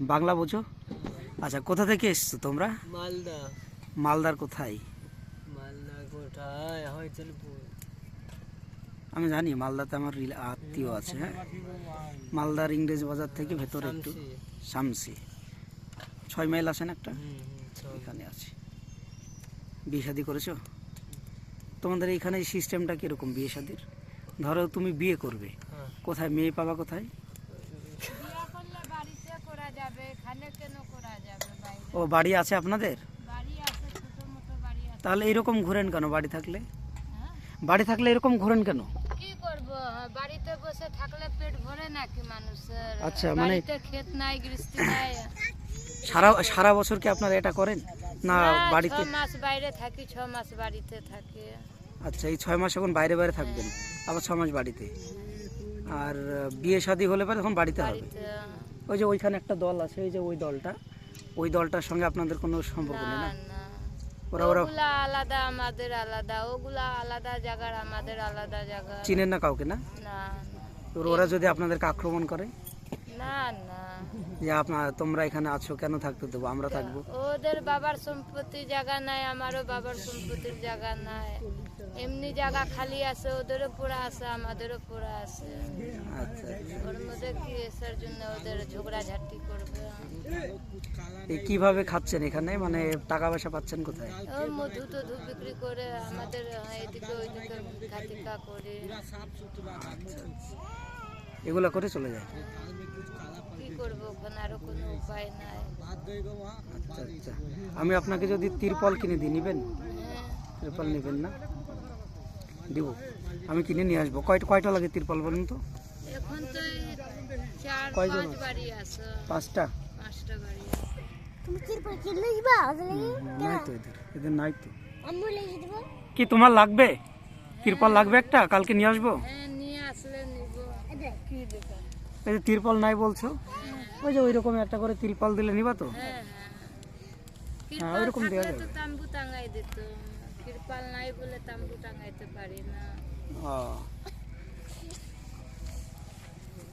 বাংলা বোঝো? আচ্ছা কোথা থেকে এসছো তোমরা? মালদা। মালদার কোথায়? মালদা কোথায়? আমি জানি মালদাতে আমার রিলে- আত্মীয় আছে হ্যাঁ? মালদার ইংরেজ বাজার থেকে ভেতরে একটু শামসি। ছয় মাইল আসেন একটা? এখানে আছে। বিয়ে শাদি করেছ? তোমাদের এইখানে সিস্টেমটা কীরকম বিয়ে শাদির? ধরো তুমি বিয়ে করবে। হ্যাঁ। কোথায়? মেয়ে পাবা কোথায় বিয়া করলে বাড়িতে করা যাবে এখানে কেন করা যাবে বাইরে ও বাড়ি আছে আপনাদের? তাহলে এরকম ঘোরেন কেন বাড়ি থাকলে? হ্যাঁ? বাড়ি থাকলে এরকম ঘোরেন কেন? বাড়িতে বসে থাকলে পেট ভরে নাকি মানুষের? আচ্ছা, মানে- ক্ষেত নাই সারা সারা বছর কি আপনারা এটা করেন? না বাড়িতে মাস বাইরে থাকি ছ মাস বাড়িতে থাকি। আচ্ছা এই ছয় মাস এখন বাইরে বাইরে থাকবেন? আবার ছ মাস বাড়িতে? আর বিয়ে শাদি হলে পরে তখন বাড়িতে হবে? ওই যে ওইখানে একটা দল আছে ওই যে ওই দলটা। ওই দলটার সঙ্গে আপনাদের কোনো সম্পর্ক নেই না? ওরা ওরা আলাদা আমাদের আলাদা। ওগুলা আলাদা জায়গার আমাদের আলাদা জায়গা চিনেন না কাউকে না? না ওরা যদি আপনাদেরকে আক্রমণ করে? না না। যে আপনার তোমরা এখানে আছো কেন থাকতে দেবো? আমরা থাকব। ওদের বাবার সম্পত্তি জায়গা নাই আমারও বাবার সম্পত্তির জায়গা নাই। এমনি জায়গা খালি আছে ওদেরও পুরা আছে আমাদেরও পুরা আছে। আচ্ছা আচ্ছা। কি এসার জন্য ওদের ঝগড়াঝাটি করবে? এই কীভাবে খাচ্ছেন এখানে? মানে টাকা পয়সা পাচ্ছেন কোথায়? ও মধু টধু বিক্রি করে আমাদের এদিকে ওইদিকে খাতিকা করে। এগুলো করে চলে যায়? কি করব ওখানে? আরও কোনো উপায় নাই। আচ্ছা আচ্ছা। আমি আপনাকে যদি তিরপল কিনে দিই নেবেন? তিরপল নেবেন না? দিব। আমি কিনে নিয়ে আসব। কয়টা কয়টা লাগে তিরপল বলুন তো? এখন তো কয়জন পাঁচ আছে? বাড়ি আছে। পাঁচটা? পাঁচটা বাড়ি আছে। তুমি তিরপল নাই তো এদের। এদের নাই তো। আমি লেগে দেবো কি তোমার লাগবে? তিরপল লাগবে একটা? কালকে নিয়ে আসব? হ্যাঁ নিয়ে আসলে নিব। কি দেবে? এই যে তিরপল নাই বলছো? ওই যে ওই রকম একটা করে তিরপল দিলে নিবা তো? হ্যাঁ হ্যাঁ, হ্যাঁ ওইরকম যাবে। তাম্বু টাঙ্গাই দিত। কৃপাল নাই বলে তাম্বু টাঙ্গাইতে পারি না।